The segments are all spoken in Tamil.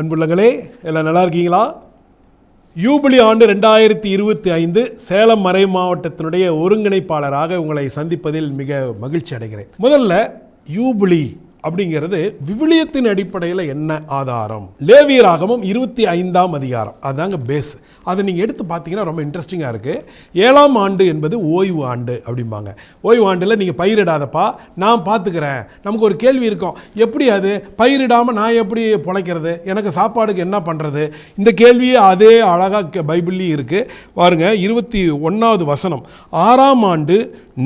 அன்புள்ளங்களே எல்லாம் நல்லா இருக்கீங்களா? யூபிலி ஆண்டு ரெண்டாயிரத்தி இருபத்தி ஐந்து சேலம் மறை மாவட்டத்தினுடைய ஒருங்கிணைப்பாளராக உங்களை சந்திப்பதில் மிக மகிழ்ச்சி அடைகிறேன். முதல்ல யூபிலி அப்படிங்கிறது விவிலியத்தின் அடிப்படையில் என்ன ஆதாரம்? லேவியராகமும் இருபத்தி ஐந்தாம் அதிகாரம். அதாங்க பேஸ் அதை நீங்கள் எடுத்து பார்த்தீங்கன்னா ரொம்ப இன்ட்ரெஸ்டிங்காக இருக்குது ஏழாம் ஆண்டு என்பது ஓய்வு ஆண்டு அப்படிம்பாங்க. ஓய்வு ஆண்டில் நீங்கள் பயிரிடாதப்பா நான் பார்த்துக்கிறேன் நமக்கு ஒரு கேள்வி இருக்கும். எப்படி அது? பயிரிடாமல் நான் எப்படி பிழைக்கிறது? எனக்கு சாப்பாடுக்கு என்ன பண்ணுறது இந்த கேள்வியே அதே அழகாக பைபிள்லேயும் இருக்குது பாருங்க இருபத்தி ஒன்றாவது வசனம். ஆறாம் ஆண்டு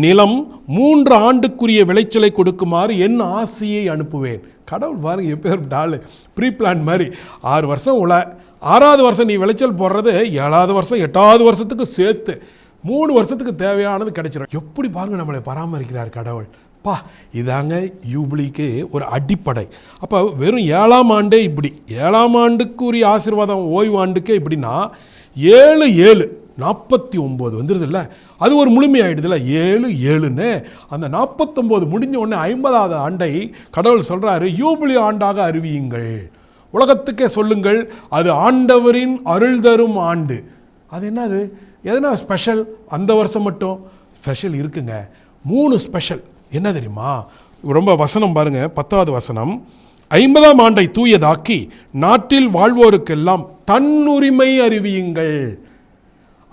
நிலம் மூன்று ஆண்டுக்குரிய விளைச்சலை கொடுக்குமாறு என் ஆசையை அனுப்புவேன். கடவுள் பாருங்க எப்பேர் டாலு ப்ரீ பிளான் மாதிரி. ஆறு வருஷம் உல ஆறாவது வருஷம் நீ விளைச்சல் போடுறது ஏழாவது வருஷம் எட்டாவது வருஷத்துக்கு சேர்த்து மூணு வருஷத்துக்கு தேவையானது கிடைச்சிடும் எப்படி பாருங்க நம்மளை பராமரிக்கிறார் கடவுள். பா இதாங்க யூபிலிக்கு ஒரு அடிப்படை. அப்போ வெறும் ஏழாம் ஆண்டே இப்படி ஏழாம் ஆண்டுக்குரிய ஆசீர்வாதம் ஓய்வு ஆண்டுக்கே இப்படின்னா ஏழு ஏழு நாற்பத்தி ஒம்பது வந்துடுதுல்ல அது ஒரு முழுமையாயிடுதுல்ல? ஏழு ஏழுன்னு. அந்த நாற்பத்தொம்போது முடிஞ்ச உடனே ஐம்பதாவது ஆண்டை கடவுள் சொல்கிறாரு யூபிலி ஆண்டாக அறிவியுங்கள். உலகத்துக்கே சொல்லுங்கள். அது ஆண்டவரின் அருள் தரும் ஆண்டு. அது என்னது? எதனா ஸ்பெஷல்? அந்த வருஷம் மட்டும்? ஸ்பெஷல் இருக்குங்க. மூணு ஸ்பெஷல். என்ன தெரியுமா? ரொம்ப வசனம் பாருங்கள் பத்தாவது வசனம். ஐம்பதாம் ஆண்டை தூயதாக்கி நாட்டில் வாழ்வோருக்கெல்லாம் தன்னுரிமை அறிவியுங்கள்.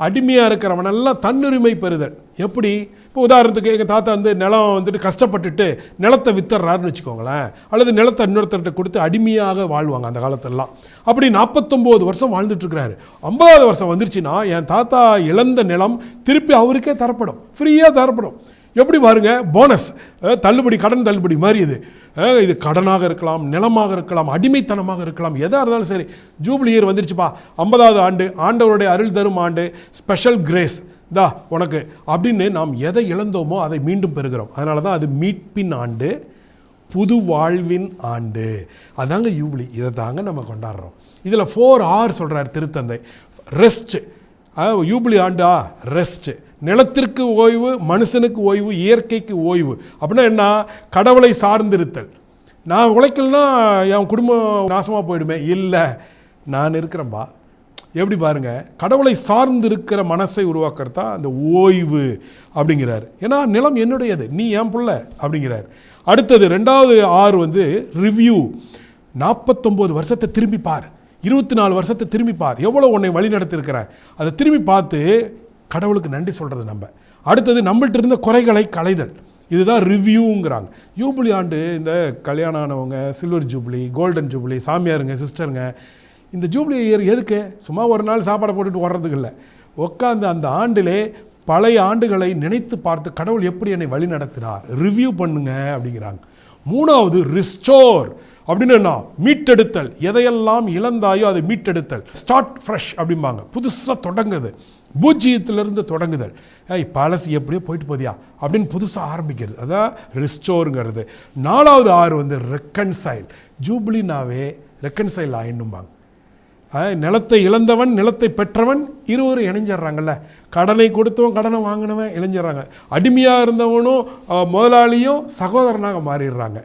அடிமையாக இருக்கிறவனெல்லாம் தன்னுரிமை பெறுதல். எப்படி? இப்போ உதாரணத்துக்கு எங்கள் தாத்தா வந்து நிலம் வந்துட்டு கஷ்டப்பட்டுட்டு நிலத்தை வித்துறாருன்னு வச்சுக்கோங்களேன். அல்லது நிலத்தை இன்னொருத்தர்கிட்ட கொடுத்து அடிமையாக வாழ்வாங்க அந்த காலத்திலலாம். அப்படி நாற்பத்தொம்போது வருஷம் வாழ்ந்துட்டுருக்கிறாரு ஐம்பதாவது வருஷம் வந்துருச்சுன்னா என் தாத்தா இழந்த நிலம் திருப்பி அவருக்கே தரப்படும். ஃப்ரீயாக தரப்படும். எப்படி பாருங்கள் போனஸ் தள்ளுபடி கடன் தள்ளுபடி மாதிரி இது. இது கடனாக இருக்கலாம் நிலமாக இருக்கலாம் அடிமைத்தனமாக இருக்கலாம் எதாக இருந்தாலும் சரி. ஜூபிலி இயர் வந்துருச்சுப்பா. ஐம்பதாவது ஆண்டு ஆண்டவருடைய அருள் தரும் ஆண்டு ஸ்பெஷல் கிரேஸ் தா உனக்கு. அப்படின்னு நாம் எதை இழந்தோமோ அதை மீண்டும் பெறுகிறோம். அதனால தான் அது மீட்பின் ஆண்டு புது வாழ்வின் ஆண்டு. அதாங்க யூபிலி இதை தாங்க நம்ம கொண்டாடுறோம். இதில் ஃபோர் ஆர் சொல்கிறார் திருத்தந்தை. ரெஸ்ட் யூபிலி ஆண்டா ரெஸ்ட்டு நிலத்திற்கு ஓய்வு மனுஷனுக்கு ஓய்வு இயற்கைக்கு ஓய்வு. அப்படின்னா என்ன? கடவுளை சார்ந்திருத்தல். நான் உழைக்கலனா என் குடும்பம் நாசமாக போயிடுமே. இல்லை நான் இருக்கிறேன்பா. எப்படி பாருங்கள் கடவுளை சார்ந்து இருக்கிற மனசை உருவாக்குறது தான் அந்த ஓய்வு அப்படிங்கிறார். ஏன்னா நிலம் என்னுடையது. நீ என் புள்ள அப்படிங்கிறார். அடுத்தது ரெண்டாவது ஆறு வந்து ரிவ்யூ. நாற்பத்தொம்போது வருஷத்தை திரும்பி பார். இருபத்தி நாலு வருஷத்தை திரும்பி பார். எவ்வளோ உன்னை வழி நடத்திருக்கிறேன் அதை திரும்பி பார்த்து கடவுளுக்கு நன்றி சொல்கிறது நம்ம அடுத்தது நம்மள்ட்ட இருந்த குறைகளை களைதல். இதுதான் ரிவ்யூங்கிறாங்க யூபிலி ஆண்டு இந்த கல்யாணம் ஆனவங்க சில்வர் ஜூப்ளி கோல்டன் ஜூப்ளி சாமியாருங்க சிஸ்டருங்க இந்த ஜூப்ளி இயர் எதுக்கு? சும்மா ஒரு நாள் சாப்பாடை போட்டுட்டு வர்றதுக்கு இல்லை. உட்காந்து அந்த ஆண்டிலே பழைய ஆண்டுகளை நினைத்து பார்த்து கடவுள் எப்படி என்னை வழி நடத்தினார்? ரிவ்யூ பண்ணுங்க அப்படிங்கிறாங்க. மூணாவது ரிஸ்டோர் அப்படின்னு என்ன? மீட்டெடுத்தல். எதையெல்லாம் இழந்தாயோ அதை மீட்டெடுத்தல். ஸ்டார்ட் ஃப்ரெஷ் அப்படிம்பாங்க. புதுசாக தொடங்குது. பூஜ்ஜியத்திலிருந்து தொடங்குதல். ஏய் பழசு எப்படியோ போயிட்டு போதியா அப்படின்னு புதுசாக ஆரம்பிக்கிறது. அதான் ரிஸ்டோருங்கிறது. நாலாவது ஆறு வந்து ரெக்கன்சைல் ஜூப்ளினாவே ரெக்கன்சைல் ஆயிடும்பாங்க. நிலத்தை இழந்தவன் நிலத்தை பெற்றவன் இருவரும் இணைஞ்சிடுறாங்கல்ல. கடனை கொடுத்தவன் கடனை வாங்கினவன் இணைஞ்சிடுறாங்க. அடிமையாக இருந்தவனும் முதலாளியும் சகோதரனாக மாறிடுறாங்க.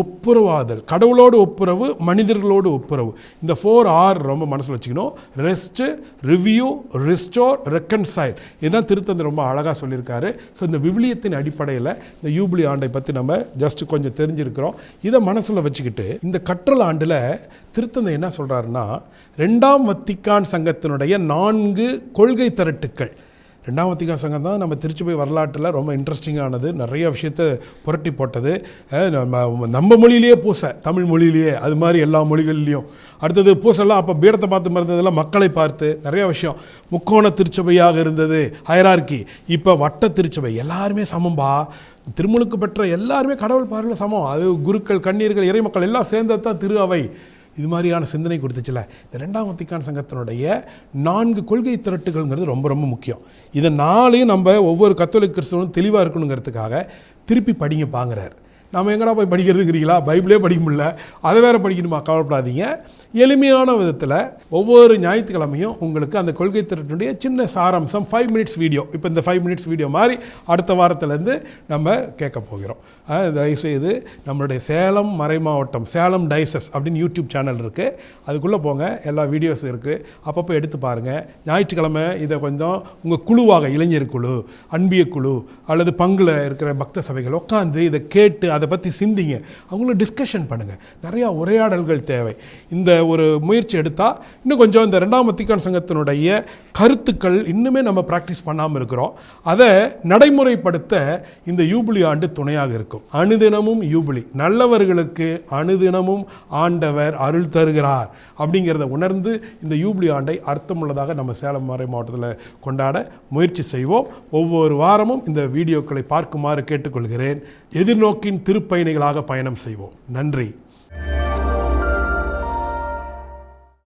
ஒப்புரவாதல் கடவுளோடு ஒப்புரவு மனிதர்களோடு ஒப்புரவு. இந்த ஃபோர் ஆர் ரொம்ப மனசில் வச்சுக்கணும். ரெஸ்ட்டு ரிவ்யூ ரிஸ்டோர் ரெக்கன்சைல் இதுதான் திருத்தந்தை ரொம்ப அழகாக சொல்லியிருக்காரு. ஸோ இந்த விவிலியத்தின் அடிப்படையில் இந்த யூபிலி ஆண்டை பற்றி நம்ம ஜஸ்ட் கொஞ்சம் தெரிஞ்சிருக்கிறோம். இதை மனசில் வச்சுக்கிட்டு இந்த கற்றல் ஆண்டில் திருத்தந்தை என்ன சொல்கிறாருன்னா ரெண்டாம் வத்திக்கான் சங்கத்தினுடைய நான்கு கொள்கை திரட்டுக்கள். ரெண்டாம் வத்திகா சங்கம் தான் நம்ம திருச்சிபை வரலாற்றில் ரொம்ப இன்ட்ரெஸ்டிங்கானது நிறைய விஷயத்த புரட்டி போட்டது. நம்ம நம்ம மொழியிலேயே பூசை தமிழ் மொழியிலேயே அது மாதிரி எல்லா மொழிகள்லேயும். அடுத்தது பூசெல்லாம் அப்போ பீடத்தை பார்த்து மறந்ததெல்லாம் மக்களை பார்த்து நிறைய விஷயம். முக்கோண திருச்சபையாக இருந்தது ஹயரார்கி இப்போ வட்ட திருச்சபை எல்லாருமே சமம்பா திருமுழுக்கு பெற்ற எல்லாருமே கடவுள் பார்வையில் சமம். அது குருக்கள் கண்ணீர்கள் இறைமக்கள் எல்லாம் சேர்ந்தது தான் திரு அவை இது மாதிரியான சிந்தனை கொடுத்துச்சுல. இந்த ரெண்டாம் வத்திக்கான் சங்கத்தினுடைய நான்கு கொள்கை திரட்டுகள்ங்கிறது ரொம்ப ரொம்ப முக்கியம். இதை நாளையும் நம்ம ஒவ்வொரு கத்தோலிக் கிறிஸ்தவனும் தெளிவாக இருக்கணுங்கிறதுக்காக திருப்பி படிங்க பாங்கிறார். நம்ம எங்கடா போய் படிக்கிறதுங்கிறீங்களா? பைபிளே படிக்க முடியல. அதை வேறு படிக்கணுமா? கவலைப்படாதீங்க. எளிமையான விதத்தில் ஒவ்வொரு ஞாயிற்றுக்கிழமையும் உங்களுக்கு அந்த கொள்கை திட்டத்தினுடைய சின்ன சாராம்சம் ஃபைவ் மினிட்ஸ் வீடியோ இப்போ இந்த ஃபைவ் மினிட்ஸ் வீடியோ மாதிரி அடுத்த வாரத்துலேருந்து நம்ம கேட்க போகிறோம். தயவுசெய்து நம்மளுடைய சேலம் மறை மாவட்டம் சேலம் டைசஸ் அப்படின்னு யூடியூப் சேனல் இருக்குது அதுக்குள்ளே போங்க. எல்லா வீடியோஸ் இருக்குது அப்பப்போ எடுத்து பாருங்கள் ஞாயிற்றுக்கிழமை இதை கொஞ்சம் உங்கள் குழுவாக இளைஞர் குழு அன்பிய குழு அல்லது பங்குல இருக்கிற பக்த சபைகள் உட்காந்து இதை கேட்டு அதை பற்றி சிந்திங்க. அவங்களும் டிஸ்கஷன் பண்ணுங்கள் நிறையா உரையாடல்கள் தேவை. இந்த ஒரு முயற்சி எடுத்தால் இன்னும் கொஞ்சம் இந்த ரெண்டாம் வத்திக்கான் சங்கத்தினுடைய கருத்துக்கள் இன்னுமே நம்ம ப்ராக்டிஸ் பண்ணாமல் இருக்கிறோம். அதை நடைமுறைப்படுத்த இந்த யூபிலி ஆண்டு துணையாக இருக்கும். அனுதினமும் யூபிலி. நல்லவர்களுக்கு அனுதினமும் ஆண்டவர் அருள் தருகிறார் அப்படிங்கிறத உணர்ந்து இந்த யூபிலி ஆண்டை அர்த்தமுள்ளதாக நம்ம சேலம் மறை மாவட்டத்தில் கொண்டாட முயற்சி செய்வோம். ஒவ்வொரு வாரமும் இந்த வீடியோக்களை பார்க்குமாறு கேட்டுக்கொள்கிறேன். எதிர்நோக்கின் திருப்பயணிகளாக பயணம் செய்வோம். நன்றி.